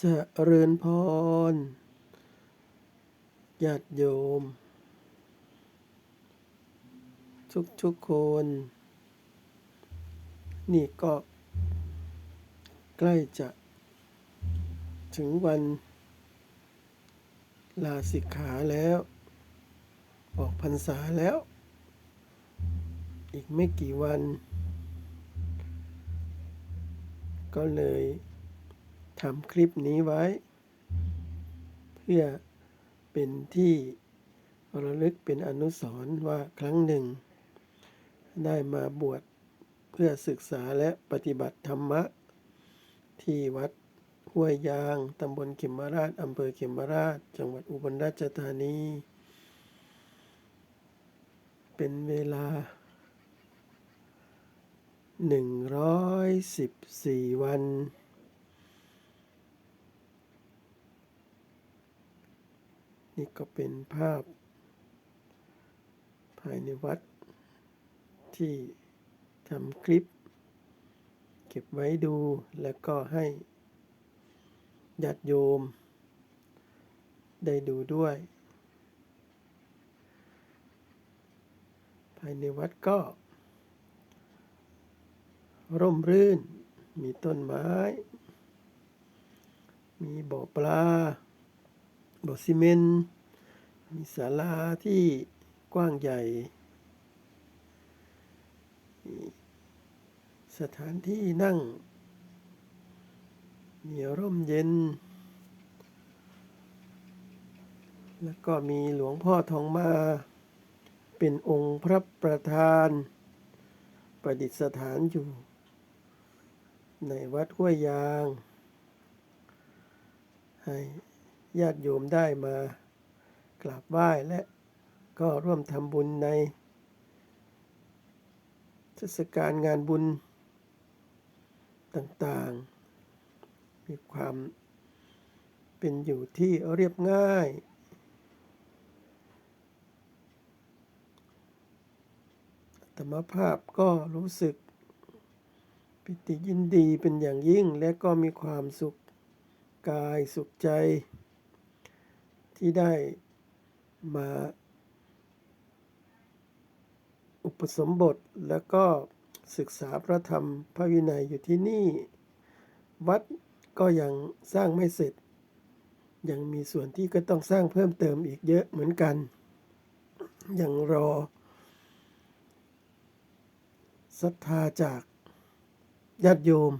จะเจริญพรญาติโยม ทุกทุกคน นี่ก็ใกล้จะถึงวันลาสิกขาแล้ว ออกพรรษาแล้ว อีกไม่กี่วัน ก็เลย ทำคลิปนี้ไว้ เพื่อเป็นที่ระลึกเป็นอนุสรณ์ว่าครั้งหนึ่ง ได้มาบวชเพื่อศึกษาและปฏิบัติธรรมะ ที่วัดห้วยยาง ตำบลเขมราชอำเภอเขมราช จังหวัดอุบลราชธานี เป็นเวลาหนึ่งร้อยสิบสี่วัน นี่ก็เป็นภาพ ภายในวัด ที่ทำคลิป เก็บไว้ดูแล้วก็ให้ญาติโยม ได้ดูด้วย ภายในวัดก็ ร่มรื่น มีต้นไม้ มีบ่อปลา บ่อซีเมนต์มีศาลาที่กว้างใหญ่ สถานที่นั่ง มีร่มเย็น แล้วก็มีหลวงพ่อทองมา เป็นองค์พระประธาน ประดิษฐานอยู่ ในวัดห้วยยาง ให้ ญาติโยมได้มากราบไหว้และก็ร่วมทำบุญในเทศกาลงานบุญต่างๆ มีความเป็นอยู่ที่เรียบง่าย ธรรมภาพก็รู้สึก ปิติยินดีเป็นอย่างยิ่งและก็มีความสุขกายสุขใจ ที่ได้มาอุปสมบทแล้วก็ศึกษาพระธรรมพระวินัยอยู่ที่นี่ วัดก็ยังสร้างไม่เสร็จ ยังมีส่วนที่ก็ต้องสร้างเพิ่มเติมอีกเยอะเหมือนกัน ยังรอศรัทธาจากญาติโยม